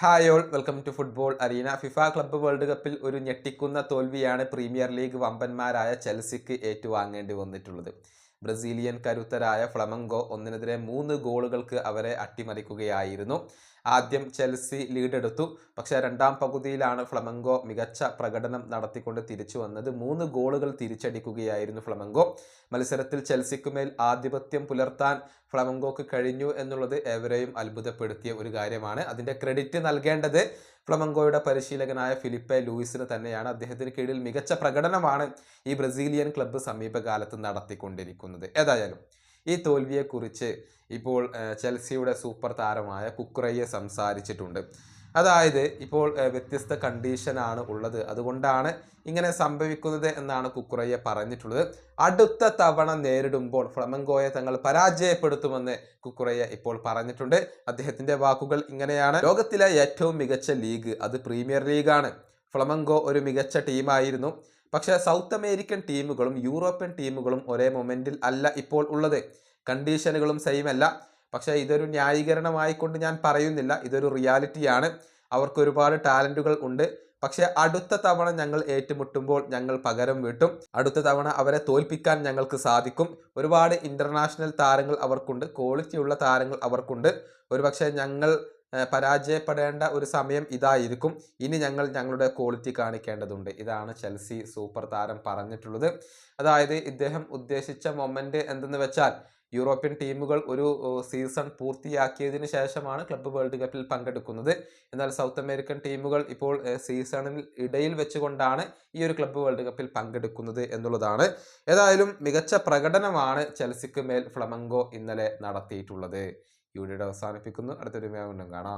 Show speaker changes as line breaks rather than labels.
Hi all welcome to football arena FIFA club world കപ്പിൽ ഒരു ഞെട്ടിക്കുന്ന തോൽവിയാണ് പ്രീമിയർ ലീഗ് വമ്പന്മാരായ ചെൽസിക്ക് ഏറ്റുവാങ്ങേണ്ടി വന്നിട്ടുള്ളത്. ബ്രസീലിയൻ കരുത്തരായ ഫ്ലമംഗോ ഒന്നിനെതിരെ മൂന്ന് ഗോളുകൾക്ക് അവരെ അട്ടിമറിക്കുകയായിരുന്നു. ആദ്യം ചെൽസി ലീഡെടുത്തു. പക്ഷേ രണ്ടാം പകുതിയിലാണ് ഫ്ലമംഗോ മികച്ച പ്രകടനം നടത്തിക്കൊണ്ട് തിരിച്ചു വന്നത്. മൂന്ന് ഗോളുകൾ തിരിച്ചടിക്കുകയായിരുന്നു ഫ്ലമംഗോ. മത്സരത്തിൽ ചെൽസിക്കുമേൽ ആധിപത്യം പുലർത്താൻ ഫ്ലമംഗോക്ക് കഴിഞ്ഞു എന്നുള്ളത് ഏവരെയും അത്ഭുതപ്പെടുത്തിയ ഒരു കാര്യമാണ്. അതിന്റെ ക്രെഡിറ്റ് നൽകേണ്ടത് ഫ്ലമങ്കോയുടെ പരിശീലകനായ ഫിലിപ്പെ ലൂയിസിന് തന്നെയാണ് അദ്ദേഹത്തിന് കീഴിൽ മികച്ച പ്രകടനമാണ് ഈ ബ്രസീലിയൻ ക്ലബ്ബ് സമീപകാലത്ത് നടത്തിക്കൊണ്ടിരിക്കുന്നത്. ഏതായാലും ഈ തോൽവിയെക്കുറിച്ച് ഇപ്പോൾ ചെൽസിയുടെ സൂപ്പർ താരമായ കുക്കുറയെ സംസാരിച്ചിട്ടുണ്ട്. അതായത് ഇപ്പോൾ വ്യത്യസ്ത കണ്ടീഷനാണ് ഉള്ളത്. അതുകൊണ്ടാണ് ഇങ്ങനെ സംഭവിക്കുന്നത് എന്നാണ് കുക്കുറയ്യ പറഞ്ഞിട്ടുള്ളത്. അടുത്ത തവണ നേരിടുമ്പോൾ ഫ്ലമങ്കോയെ തങ്ങൾ പരാജയപ്പെടുത്തുമെന്ന് കുക്കുറയ്യ ഇപ്പോൾ പറഞ്ഞിട്ടുണ്ട്. അദ്ദേഹത്തിന്റെ വാക്കുകൾ ഇങ്ങനെയാണ്. ലോകത്തിലെ ഏറ്റവും മികച്ച ലീഗ് അത് പ്രീമിയർ ലീഗാണ്. ഫ്ലമങ്കോ ഒരു മികച്ച ടീമായിരുന്നു. പക്ഷേ സൗത്ത് അമേരിക്കൻ ടീമുകളും യൂറോപ്യൻ ടീമുകളും ഒരേ മൊമെന്റിൽ അല്ല ഇപ്പോൾ ഉള്ളത്. കണ്ടീഷനുകളും സെയിം അല്ല. പക്ഷേ ഇതൊരു ന്യായീകരണമായിക്കൊണ്ട് ഞാൻ പറയുന്നില്ല. ഇതൊരു റിയാലിറ്റിയാണ്. അവർക്ക് ഒരുപാട് ടാലന്റുകൾ ഉണ്ട്. പക്ഷേ അടുത്ത തവണ ഞങ്ങൾ ഏറ്റുമുട്ടുമ്പോൾ ഞങ്ങൾ പകരം വീട്ടും. അടുത്ത തവണ അവരെ തോൽപ്പിക്കാൻ ഞങ്ങൾക്ക് സാധിക്കും. ഒരുപാട് ഇന്റർനാഷണൽ താരങ്ങൾ അവർക്കുണ്ട്. ക്വാളിറ്റിയുള്ള താരങ്ങൾ അവർക്കുണ്ട്. ഒരുപക്ഷെ ഞങ്ങൾ പരാജയപ്പെടേണ്ട ഒരു സമയം ഇതായിരിക്കും. ഇനി ഞങ്ങൾ ഞങ്ങളുടെ ക്വാളിറ്റി കാണിക്കേണ്ടതുണ്ട്. ഇതാണ് ചെൽസി സൂപ്പർ താരം പറഞ്ഞിട്ടുള്ളത്. അതായത് ഇദ്ദേഹം ഉദ്ദേശിച്ച മൊമെന്റ് എന്തെന്ന് വെച്ചാൽ യൂറോപ്യൻ ടീമുകൾ ഒരു സീസൺ പൂർത്തിയാക്കിയതിനു ശേഷമാണ് ക്ലബ്ബ് വേൾഡ് കപ്പിൽ പങ്കെടുക്കുന്നത്. എന്നാൽ സൗത്ത് അമേരിക്കൻ ടീമുകൾ ഇപ്പോൾ സീസണിൽ ഇടയിൽ വെച്ചുകൊണ്ടാണ് ഈ ഒരു ക്ലബ്ബ് വേൾഡ് കപ്പിൽ പങ്കെടുക്കുന്നത് എന്നുള്ളതാണ്. ഏതായാലും മികച്ച പ്രകടനമാണ് ചെൽസിക്ക് മേൽ ഫ്ലമങ്കോ ഇന്നലെ നടത്തിയിട്ടുള്ളത്. ഈ അവസാനിപ്പിക്കുന്നു. അടുത്തൊരു കാണാം.